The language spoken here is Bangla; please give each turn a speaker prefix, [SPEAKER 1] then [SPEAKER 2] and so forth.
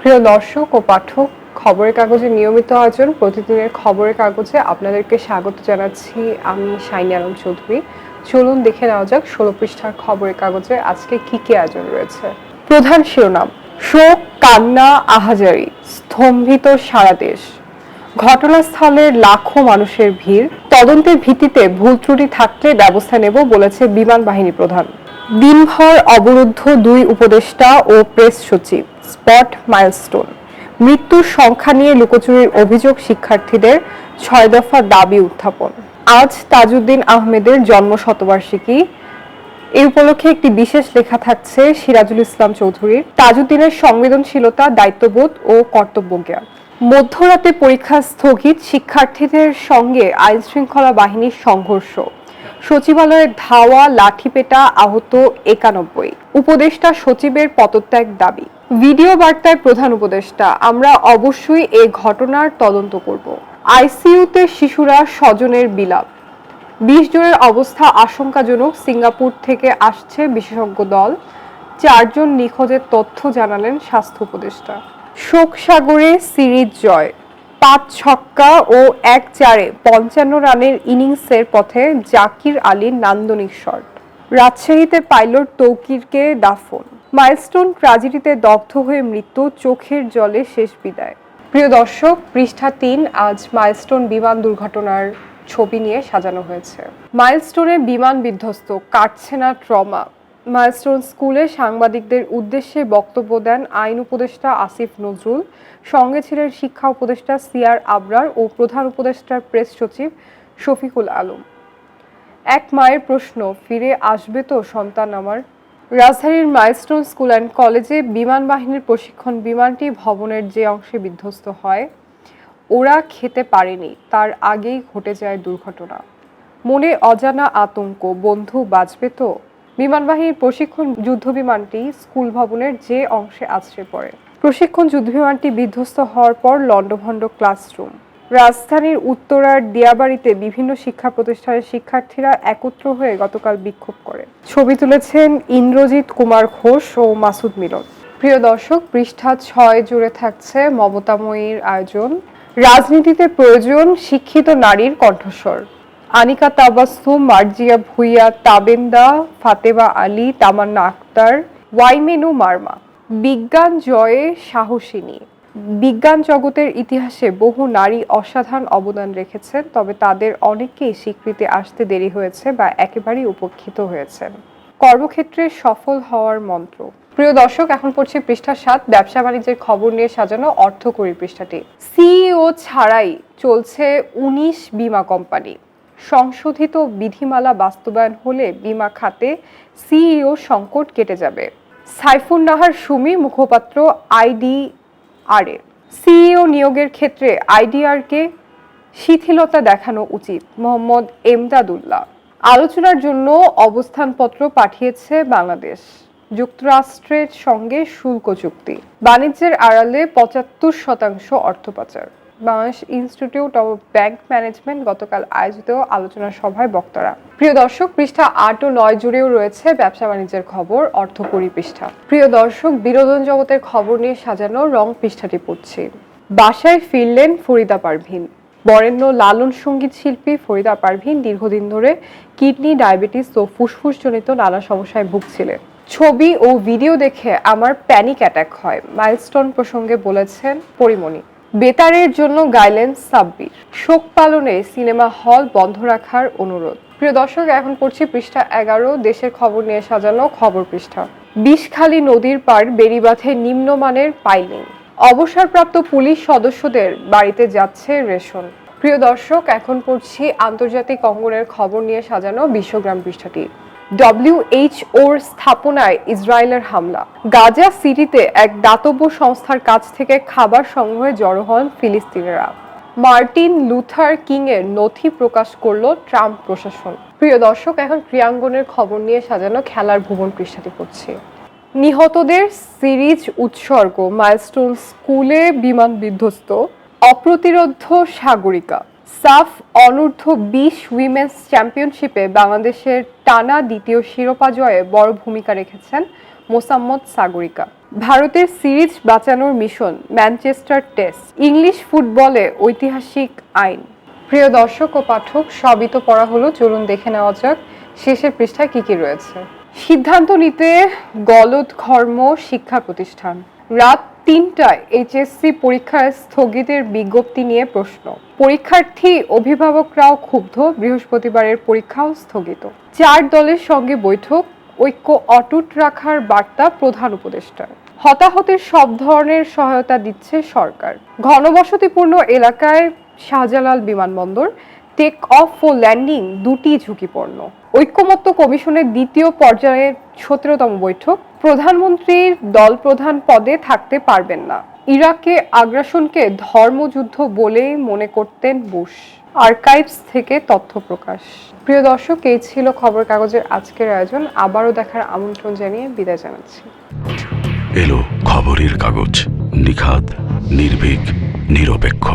[SPEAKER 1] প্রিয় দর্শক ও পাঠক খবরের কাগজের নিয়মিত আয়োজন প্রতিদিনের খবরের কাগজে আপনাদেরকে স্বাগত জানাচ্ছি আমি শাইনি আলম চৌধুরী চলুন দেখে নেওয়া যাক ষোলো পৃষ্ঠার খবরের কাগজে আজকে কি কি আয়োজন রয়েছে প্রধান শিরোনাম শোক কান্না আহাজারি স্তম্ভিত সারা দেশ ঘটনাস্থলে লাখো মানুষের ভিড় তদন্তের ভিত্তিতে ভুল ত্রুটি থাকলে ব্যবস্থা নেব বলেছে বিমান বাহিনী প্রধান দিনভর অবরুদ্ধ দুই উপদেষ্টা ও প্রেস সচিব স্পট মাইলস্টোন মৃত্যুর সংখ্যা নিয়ে লুকোচুরির অভিযোগ শিক্ষার্থীদের ছয় দফা দাবি উত্থাপন আজ তাজউদ্দিন আহমেদের জন্ম শতবার্ষিকী এই উপলক্ষে একটি বিশেষ লেখা থাকছে সিরাজুল ইসলাম চৌধুরীর তাজউদ্দিনের সংবেদনশীলতা দায়িত্ববোধ ও কর্তব্য জ্ঞান মধ্যরাতে পরীক্ষা স্থগিত শিক্ষার্থীদের সঙ্গে আইন শৃঙ্খলা বাহিনীর সংঘর্ষ সচিবালয়ের ধাওয়া লাঠিপেটা আহত একানব্বই উপদেষ্টা সচিবের পদত্যাগ দাবি ভিডিও বার্তায় প্রধান উপদেষ্টা আমরা অবশ্যই এ ঘটনার তদন্ত করব আইসিইউতে শিশুরা স্বজনের বিলাপ বিশ জনের অবস্থা আশঙ্কাজনক সিঙ্গাপুর থেকে আসছে বিশেষজ্ঞ দল চারজন নিখোঁজের তথ্য জানালেন স্বাস্থ্য উপদেষ্টা শোকসাগরে সিরিজ জয় পাঁচ ছক্কা ও এক চারে পঞ্চান্ন রানের ইনিংসের পথে জাকির আলীর নান্দনিক শট রাজশাহীতে পাইলট তৌকিরকে দাফন মাইলস্টোন ট্র্যাজেডিতে দগ্ধ হয়ে মৃত্যু চোখের জলে শেষ বিদায় প্রিয় দর্শক পৃষ্ঠা তিন আজ মাইলস্টোন বিমান দুর্ঘটনার ছবি নিয়ে সাজানো হয়েছে মাইলস্টোনে বিমান বিধ্বস্ত কাটছে না ট্রমা মাইলস্টোন স্কুলে সাংবাদিকদের উদ্দেশ্যে বক্তব্য দেন আইন উপদেষ্টা আসিফ নজরুল সঙ্গে ছিলেন শিক্ষা উপদেষ্টা সিআর আবরার ও প্রধান উপদেষ্টার প্রেস সচিব শফিকুল আলম এক মায়ের প্রশ্ন ফিরে আসবে তো সন্তান আমার রাজধানীর মাইলস্টোন স্কুল অ্যান্ড কলেজে বিমান বাহিনীর প্রশিক্ষণ বিমানটি ভবনের যে অংশে বিধ্বস্ত হয় ওরা খেতে পারেনি তার আগেই ঘটে যায় দুর্ঘটনা মনে অজানা আতঙ্ক বন্ধু বাঁচবে তো বাহিনীর প্রশিক্ষণ যুদ্ধবিমানটি স্কুল ভবনের যে অংশে আছড়ে পড়ে প্রশিক্ষণ যুদ্ধবিমানটি বিধ্বস্ত হওয়ার পর লন্ডভন্ড ক্লাসরুম রাজধানীর উত্তরার দিয়াবাড়িতে বিভিন্ন শিক্ষা প্রতিষ্ঠানের শিক্ষার্থীরা একত্র হয়ে গতকাল বিক্ষোভ করে ছবি তুলেছেন ইন্দ্রজিৎ কুমার ঘোষ ও মাসুদ মিলন প্রিয় দর্শক পৃষ্ঠা ছয় জুড়ে থাকছে মমতাময়ীর আয়োজন রাজনীতিতে প্রয়োজন শিক্ষিত নারীর কণ্ঠস্বর আনিকা তাবাস্তু মার্জিয়া ভুইয়া তাবেন্দা ফাতেবা আলী তামান্না আক্তার ওয়াইমেনু মার্মা বিজ্ঞান জয়ে সাহসিনী বিজ্ঞান জগতের ইতিহাসে বহু নারী অসাধারণ অবদান রেখেছেন তবে তাদের অনেকেই স্বীকৃতি আসতে দেরি হয়েছে বা একেবারেই উপক্ষিত হয়েছেন কর্মক্ষেত্রে সফল হওয়ার মন্ত্র প্রিয় দর্শক এখন পড়ছি পৃষ্ঠা সাত ব্যবসা বাণিজ্যের খবর নিয়ে সাজানো অর্থকরী পৃষ্ঠাটি সিইও ছাড়াই চলছে উনিশ বিমা কোম্পানি সংশোধিত বিধিমালা বাস্তবায়ন হলে বিমা খাতে সিইও সংকট কেটে যাবে সাইফুন নাহার সুমি মুখপাত্র আইডি আরে সিইও e নিয়োগের ক্ষেত্রে আইডিআরকে শিথিলতা দেখানো উচিত মোহাম্মদ এমদাদুল্লাহ আলোচনার জন্য অবস্থানপত্র পাঠিয়েছে বাংলাদেশ যুক্তরাষ্ট্রের সঙ্গে শুল্ক চুক্তি বাণিজ্যের আড়ালে পঁচাত্তর শতাংশ অর্থ পাচার Bangladesh Institute of Bank Management গতকাল আয়োজিত আলোচনা সভায় বক্তারা প্রিয় দর্শক পৃষ্ঠা আট ও নয় জুড়েও রয়েছে ব্যবসা বাণিজ্যের খবর অর্থ পরিপৃষ্ঠা প্রিয় দর্শক বিনোদন জগতের খবর নিয়ে সাজানো রং পৃষ্ঠাটি পড়ছি বাসায় ফিরলেন ফরিদা পারভিন বরেণ্য লালন সঙ্গীত শিল্পী ফরিদা পারভিন দীর্ঘদিন ধরে কিডনি ডায়াবেটিস ও ফুসফুসজনিত নানা সমস্যায় ভুগছিলেন ছবি ও ভিডিও দেখে আমার প্যানিক অ্যাটাক হয় মাইলস্টোন প্রসঙ্গে বলেছেন পরিমণি বেতারের জন্য গাইলেন সাব্বির শোক পালনে সিনেমা হল বন্ধ রাখার অনুরোধ প্রিয় দর্শক এখন পড়ছি পৃষ্ঠা এগারো দেশের খবর নিয়ে সাজানো খবর পৃষ্ঠা বিষখালী নদীর পার বেরিবাথে নিম্নমানের পাইলিং অবসরপ্রাপ্ত পুলিশ সদস্যদের বাড়িতে যাচ্ছে রেশন প্রিয় দর্শক এখন পড়ছি আন্তর্জাতিক অঙ্গনের খবর নিয়ে সাজানো বিশ্বগ্রাম পৃষ্ঠাটি ডব্লিউএইচওর স্থাপনায় ইসরায়েলের হামলা গাজা সিটিতে এক দাতব্য সংস্থার কাছ থেকে খাবার সংগ্রহে জড়ো হন ফিলিস্তিনেরা মার্টিন লুথার কিং এর নথি প্রকাশ করল ট্রাম্প প্রশাসন প্রিয় দর্শক এখন ক্রিয়াঙ্গনের খবর নিয়ে সাজানো খেলার ভুবন পৃষ্ঠাটি করছে নিহতদের সিরিজ উৎসর্গ মাইলস্টোন স্কুলে বিমান বিধ্বস্ত অপ্রতিরোধ সাগরিকা সাফ অনূর্ধ্ব বিশ উইমেন্স চ্যাম্পিয়নশিপে বাংলাদেশের টানা দ্বিতীয় শিরোপা জয়ে বড় ভূমিকা রেখেছেন মোসাম্মদ সাগরিকা ভারতের সিরিজ বাঁচানোর মিশন ম্যানচেস্টার টেস্ট ইংলিশ ফুটবলে ঐতিহাসিক আইন প্রিয় দর্শক ও পাঠক সবই তো পড়া হলো চলুন দেখে নেওয়া যাক শেষের পৃষ্ঠায় কি কি রয়েছে সিদ্ধান্ত নিতে গলদ ঘর্ম শিক্ষা প্রতিষ্ঠান রাত তিনটায় এইচএসসি পরীক্ষার স্থগিতের বিজ্ঞপ্তি নিয়ে প্রশ্ন পরীক্ষার্থী অভিভাবকরাও ক্ষুব্ধ বৃহস্পতিবারের পরীক্ষাও স্থগিত চার দলের সঙ্গে বৈঠক ঐক্য অটুট রাখার বার্তা প্রধান উপদেষ্টার হতাহতের সব ধরনের সহায়তা দিচ্ছে সরকার ঘনবসতিপূর্ণ এলাকায় শাহজালাল বিমানবন্দর টেক অফ ও ল্যান্ডিং দুটি ঝুঁকিপূর্ণ ঐক্যমত্য কমিশনের দ্বিতীয় পর্যায়ের সতেরোতম বৈঠক প্রধানমন্ত্রীর দল প্রধান পদে থাকতে পারবেন না ইরাকে আগ্রাসনকে ধর্মযুদ্ধ বলে মনে করতেন বুশ আর্কাইভস থেকে তথ্য প্রকাশ প্রিয় দর্শক এই ছিল খবর কাগজের আজকের আয়োজন আবারও দেখার আমন্ত্রণ জানিয়ে বিদায় জানাচ্ছি এলো খবরের কাগজ নিখাদ নির্ভীক নিরপেক্ষ